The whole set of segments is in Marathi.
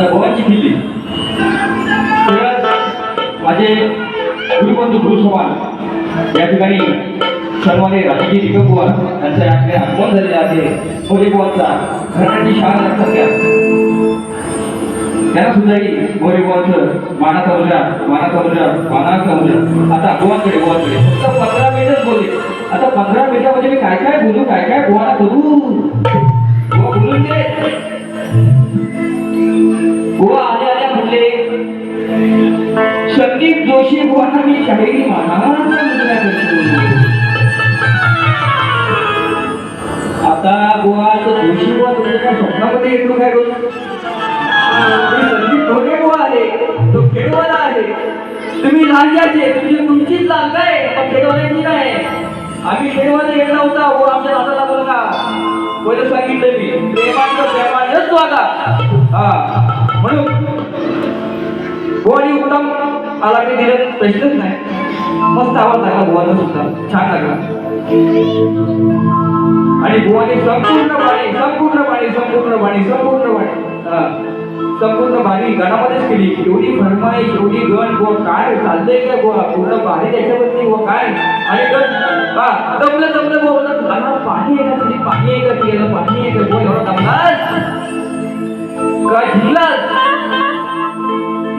आता गोवाची किल्ली सगळ्यात माझे गुरुबंधू गुरुसोमान या ठिकाणी सर्वांनी राजकीय निगमबुवा यांचा याकडे आगमन झालेले आहे. गोरेबुवांचा घराण्याची शाळा लक्षात घ्या त्यांना सुद्धाही गोरेबुवांचं मानाचा मुलगा मानाचा मुलगा मानाचा मुलगा. आता गोवांकडे गोवांकडे फक्त पंधरा मिनिटच बोलले. आता पंधरा मिनिटामध्ये मी काय काय बोलू काय काय गोवाला करू? संदीप बुवांना मी शाहिरी मानाचा मुलगा करतो आता बुवाचं जोशी बुवा तुमच्या स्वप्नामध्ये येतो काय रोज संदीप ढोके बुवा आहे तो खेडवाला आहे तुम्ही लांजाचे तुमची तुमचीच लांजा आहे पण खेडवाल्याची नाही आम्ही खेडवाला गेला होता हो आमच्या दादाला बघा पहिलं सांगितलं मी प्रेमाचं प्रेमानंच वागा हा म्हणून गोवानी उत्तम आला काही दिलं प्रश्नच नाही. मस्त आवाज लागला गोवाचा सुद्धा. छान लागला. आणि गोवाने संपूर्ण बाणी संपूर्ण बाणी संपूर्ण बाणी संपूर्ण बाणी संपूर्ण बाणी गणामध्येच केली. एवढी फरमाईश एवढी गण गो काय चाललंय का गोवा पूर्ण भारी त्याच्यावरती व काय? आणि गण हा दमलं दमलं गो होतं पाणी आहे का तुझी? पाणी आहे का तुझ्या पाणी आहे का गो एवढा दमलास? का झिल्लास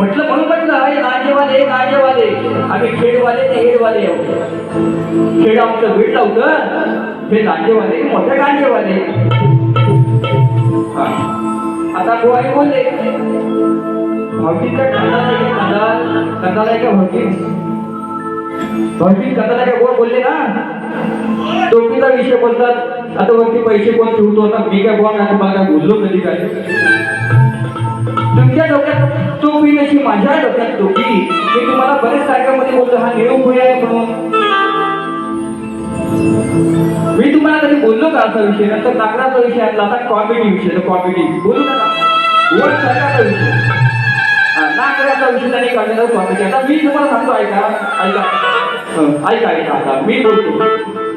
म्हटलं म्हणून म्हटलं हे राजेवाले राजेवाले. आम्ही खेडवाले ते हेडवाले. आहोत खेड आमचं भेट लावतं. हे राजेवाले मोठे गांजेवाले आता गोवाई बोलले. भावकीचा कंदाल आहे का कंदाल? कंदाल आहे का भावकी भावकी कंदाल का गोवा बोलले ना? टोपीचा विषय बोलतात. आता वरती पैसे कोण ठेवतो? आता मी काय गोवा मला काय बोललो कधी काय? तुमच्या डोक्यात टोपी अशी माझ्या डोक्यात टोपी मी तुम्हाला बरेच कार्यक्रमामध्ये बोलतो हा निरोप होय आहे म्हणून. मी तुम्हाला कधी बोललो का असा विषय? नंतर नागराचा विषय आहे आता कॉमेडी विषय कॉमेडी बोलू ना वर सरकारचा विषय. नागराचा विषय आणि काढलेला कॉमेडी आता मी तुम्हाला सांगतो ऐका ऐका. ऐका ऐका आता. मी बोलतो.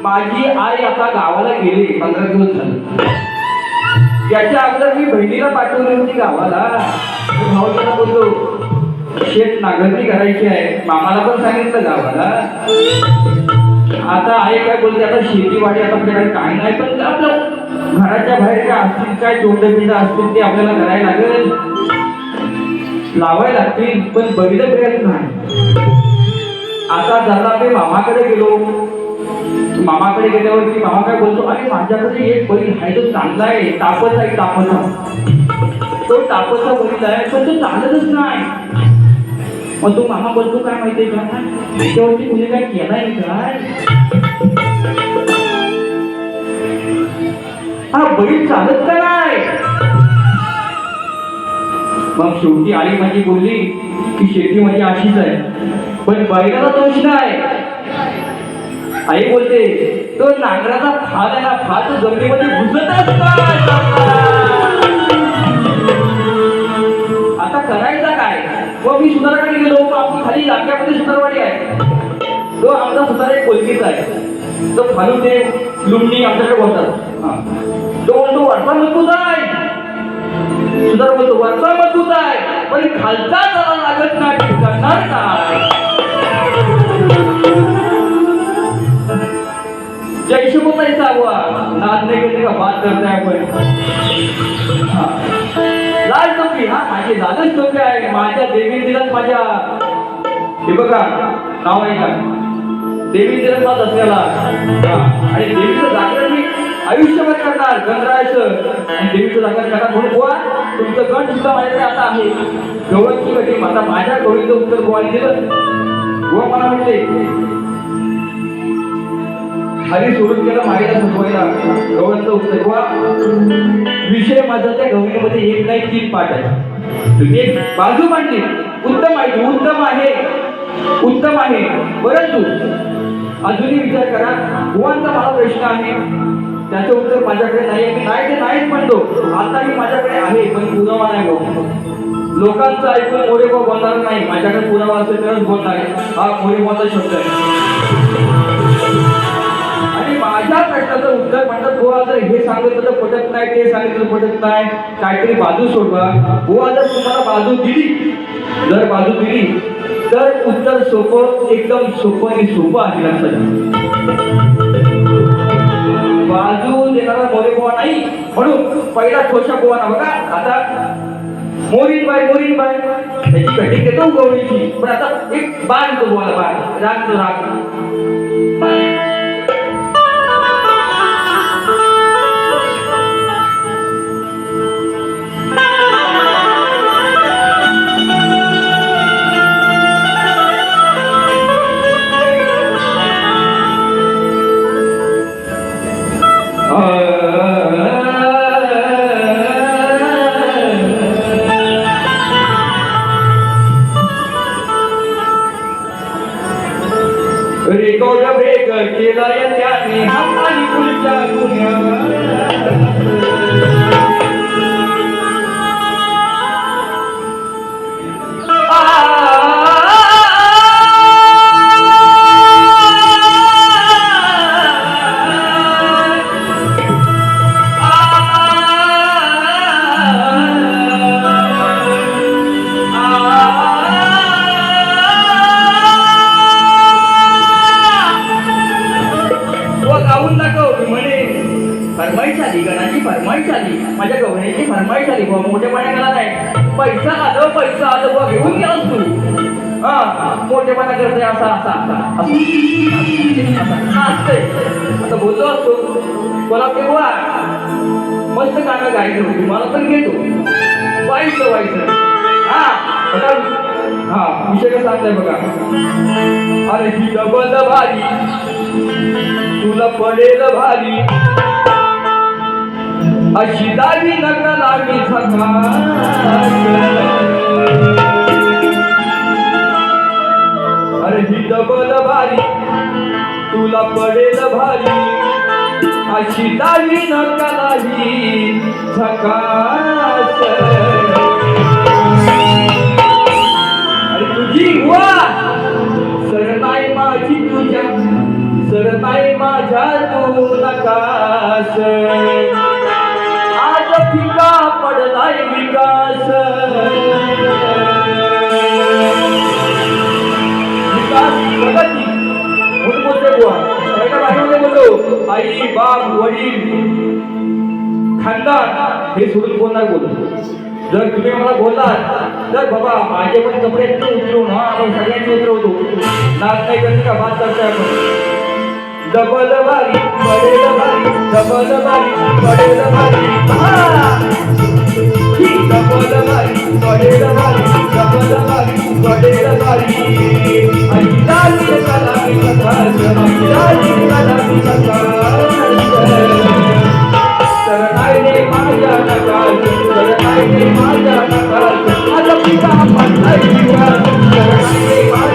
माझी आई आता गावाला गेली पंधरा दिवस झाले. त्याच्या अगोदर मी बहिणीला पाठवली होती गावाला. भाऊ भाऊजीला बोललो शेत नांगरणी करायची आहे. मामाला पण सांगितलं गावाला. आता आहे काय बोलते? आता शेतीवाडी आता आपल्याकडे काय नाही पण आपलं घराच्या बाहेर काय असतील काय तोंड बिंड असतील ते आपल्याला करायला लागेल. लावायला लागतील पण बघितलं मिळत नाही. आता जरा मी मामाकडे गेलो मामाकडे गेल्यावरती मामा काय बोलतो? अरे माझ्याकडे एक बैल आहे तो चांगला आहे तापस आहे तापसा तो तापसा बैल आहे पण तो चालतच नाही. मग तो मामा बोलतो काय माहितीये का? त्याच्यावरती कुणी काय केलाय काय? हा बैल चालत का नाही? मग शेवटी आई माझी बोलली की शेती म्हणजे अशीच आहे पण बैलाला दोष नाही. आई बोलते तो नांगराचा फाल आहे ना फाल तो जमिनीमध्ये घुसतच आता करायचा काय? व मी सुधाराकडे गेलो आमची खाली नाक्यामध्ये सुधारवाडी आहे. तो आमचा सुधार एक कोलकीचा आहे. तो खालून ते लुमणी आमच्याकडे बोलतात. तो बोलतो वरचा मजबूत आहे. सुधार बोलतो वरचा मजबूत आहे पण खालचा जावा लागत नाही करणार काय? जैसे बोलायचा बुवा नाद नाही करते का? बात करताय आपण. हा. लाल टोपी हा माझी लालच टोपी आहे. माझ्या देवी दिलाच माझ्या. हे बघा नाव आहे का? देवी दिलाच माझा दसऱ्याला आणि देवीचं जागरण मी आयुष्यभर करणार गणरायचं आणि देवीचं जागरण करणार म्हणून गोवा तुमचं गण सुद्धा माझ्याकडे आता आहे. गवळची कधी आता माझ्या गवळीचं उत्तर गोवाने दिलं. गोवा मला म्हणते हरी सोडून गेला मागेला संपवायला गव्हाचं उत्तर. किंवा विषय माझा त्या गवळीमध्ये एक नाही तीन पाठ आहे तुम्ही एक बाजू मांडली. उत्तम आहे उत्तम आहे. उत्तम आहे. परंतु अजूनही विचार करा गुवांचा मला प्रश्न आहे. त्याचं उत्तर माझ्याकडे नाही मी नाही ते नाहीच म्हणतो. आताही माझ्याकडे आहे पण पुरावा नाही गो लोकांचं ऐकून मोरेबा बोलणार नाही. माझ्याकडे पुरावा असेल तरच बोलणार आहे. हा मोरे शब्द आहे. आणि प्रश्नाचं उत्तर म्हणतात हो आता हे सांगितलं तर पटत नाही ते सांगितलं पटत नाही. काहीतरी बाजू सोडवा. हो आता तुम्हाला बाजू दिली. जर बाजू दिली तर उत्तर सोपं एकदम सोपं आणि सोपं आहे लक्षात बाजू देणारा मोरे बुवा नाही. म्हणून पहिला ठोशा बुवा ना बघा आता मोरीन बाय मोरीन बाय त्याची कटिंग घेतो गवळीची पण आता एक बाण तो बोला बाण. राग तो राग. गवण्याची झाली आली बुवा मोठ्या पाण्याला नाही पैसा आलं पैसा आलं बुवा घेऊन गेलास तू हा मोठेपणा करते असा असा असा असते आता बोललो असतो. बोला ते बुवा मस्त गाणं गायचं होती. मला पण घेतो. वाईचं वाईचं हा हा विषय कसा सांगताय बघा. अरे ही डबल भारी. तुला पडेल भारी. अशी दावी नका लावी अरे ही डबल भारी तुला पडेल भारी. अशी दावी नका लावी झकास. अरे तुझी वा सरनाई माझी तुझ्या सरनाई माझ्या तू नकास. आज पडलाय विकास? विकास प्रगती. म्हणून बोलते? बोललो आई बाप वडील. खानदान. हे सोडून कोण बोलतो? जर तुम्ही मला बोललात तर बाबा माझे पण कपडे इतके उतरवून हा आपण सगळ्यांनी उतरवतो नाच नाही करते का? बात करते आपण. डबल भारी पडेल भारी डबल भारी पडेल भारी ही डबल भारी पडेल भारी डबल भारी पडेल भारी आई लाली कलामी सकाळ आई लाली कलामी सकाळ सरनाईने माझ्या नकाल सरनाईने माझ्या नकाल आता पिता पडलाय विवाद सरनाईने माझ्या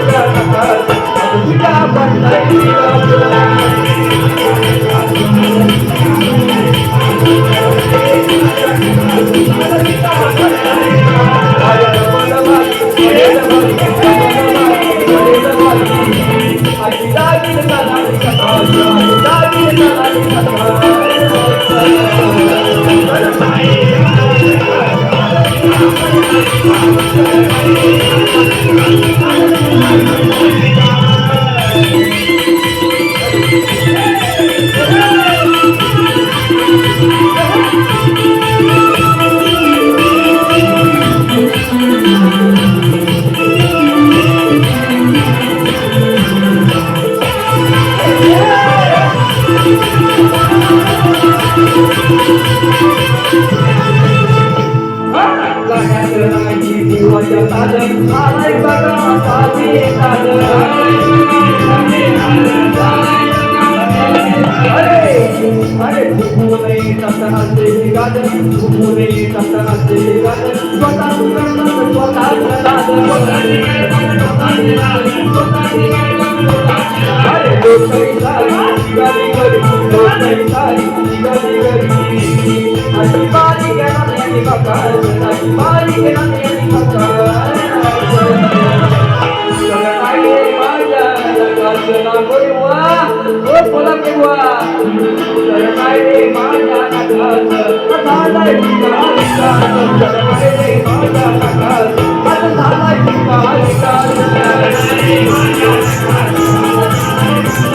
निघाली घरी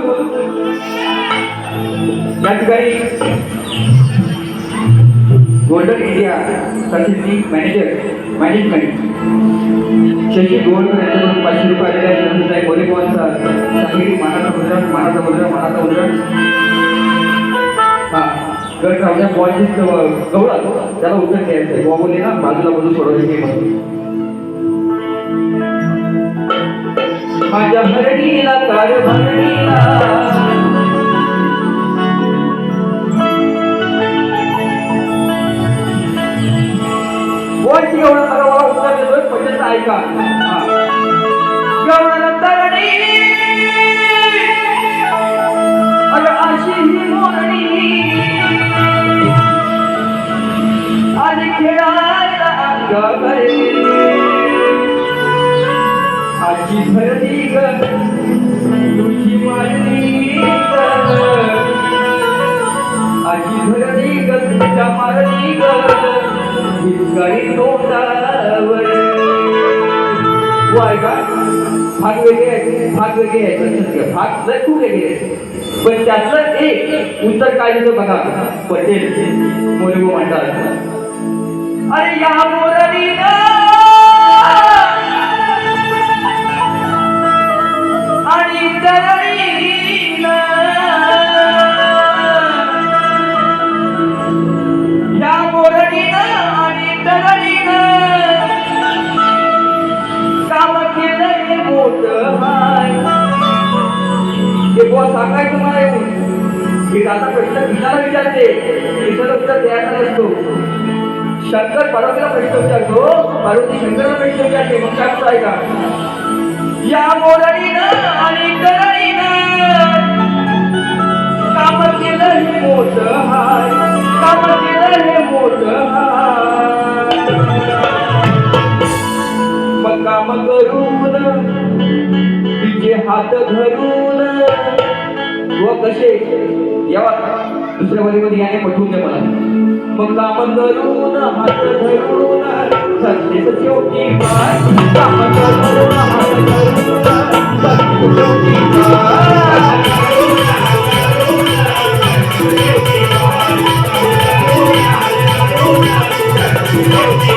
बोलू या ठिकाणी golden India servicing manager management Shashi Gold यांच्याकडून पाचशे रुपये आलेले आहेत. त्यानंतर आहे गोरेगावांचा सांगली मानाचा मुद्रा मानाचा मुद्रा मानाचा मुद्रा हा गट राहून बॉलची गवळा त्याला उत्तर द्यायचं आहे. बोलले बाजूला बाजू सोडवायची म्हणून माझ्या भरणीला कार भरणीला. वरती एवढा मला मला उत्तर देतोय पहिले ऐका एवढं तरणी. अशी ही मोरणी. आणि खेळायला आजी भरली ग तुझी मारली आजी भरली ग तुझ्या मारली ग हिचकारी तोंडावर वाय का भाग वेगळे आहे भाग वेगळे आहे भाग लय खूप वेगळे पण त्यातलं एक उत्तर काय देतं बघा पटेल मोरगो म्हणतात अरे या मोरलीनं सांगायचं मला येऊन मी दादा प्रश्न विचारा विचारते. विचार उत्तर द्यायचा नसतो. शंकर पार्वतीला प्रश्न विचारतो. पार्वती शंकरला प्रश्न विचारते. मग काय ऐका? या मोरणीनं मग काम करून तिचे हात धरून व कसे यावा दुसऱ्या मध्ये याने पठवून दे मला मग काम करून हात धरून सत्तेच शेवटी पाय काम करून हात धरून सत्तेच शेवटी पाय तीन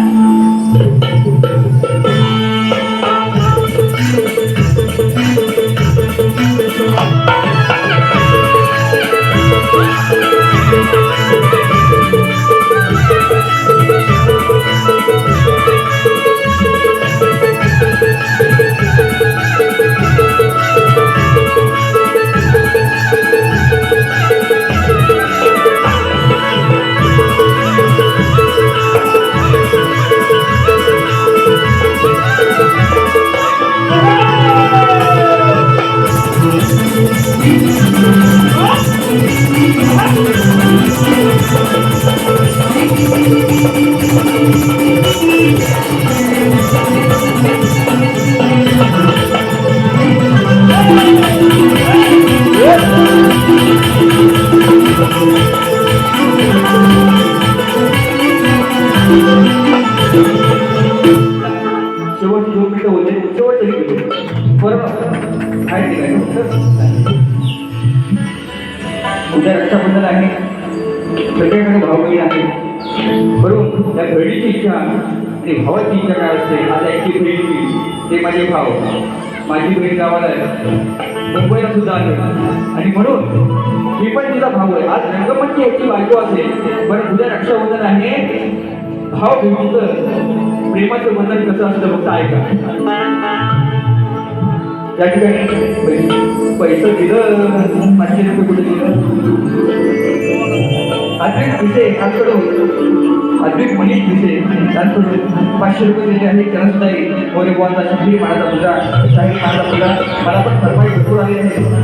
Thank you. I'm sorry. ते भावाची इच्छा काय असते? आज ऐकली बहिणीची ते माझे भाव. माझी बहीण गावाला मुंबईला सुद्धा आहे. आणि म्हणून मी पण तुझा भाऊ आहे. आज रंगमंची याची बायको असेल. पण तुझ्या रक्षाबंधन आहे. भाव बहिणीचं प्रेमाचं बंधन कसं असतं फक्त ऐका. त्या ठिकाणी पैसे दिलं. पाचशे रुपये कुठे दिलं? अद्वैत विषय त्यांकडून अद्वैत मनीष विषय त्यांचं पाचशे रुपये दिले आहे त्याला सुद्धा एक मोरे बुवांचा शाही माझा मुलगा शाही माझा मुलगा. मला पण भरपाई भरपूर आले आहे.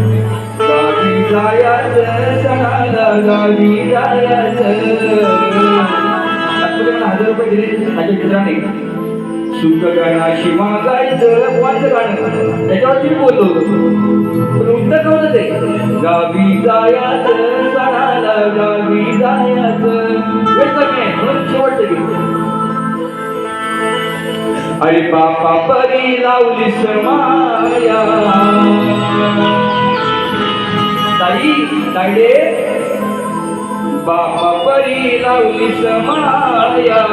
हजार रुपये दिले. माझ्या मित्राने. सुख गाणाशी मागायचं बुवांचं गाणं. त्याच्यावरती मी बोललो होतो पण ते गावी जायाचं सणाला गावी जायाचं. वेळ म्हणून शेवटचं गीत अरे बापा परी लावली समाया ताई ताईडे. बापा परी लावली समाया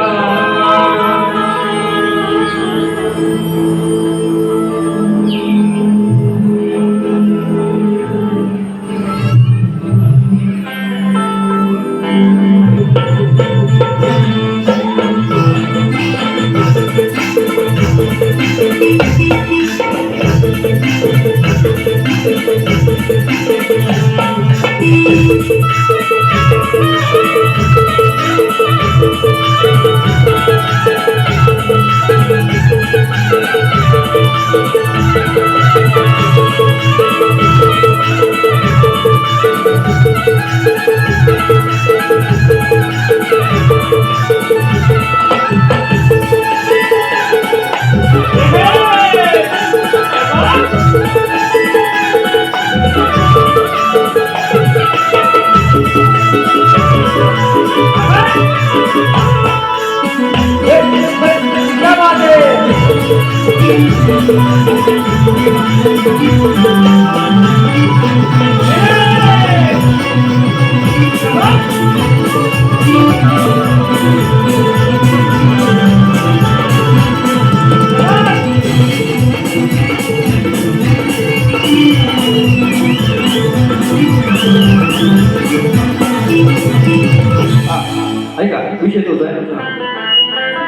है हा,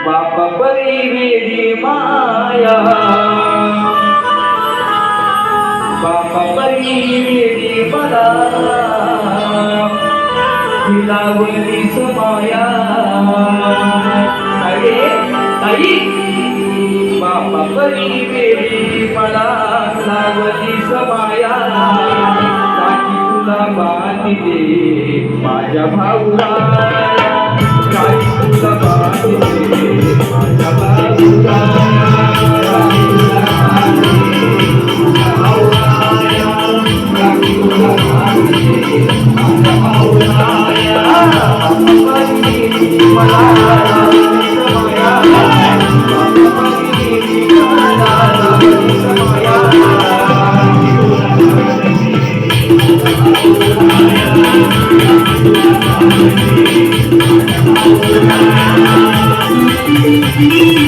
ऐका विषय तोच आहे बापा परी वेडी माया बापा परी वेडी मला हिलावली समाया अरे ताई बापा परी वेडी मला लागली समाया काही तुला बांधले माझ्या भाऊला काही तुला Thank.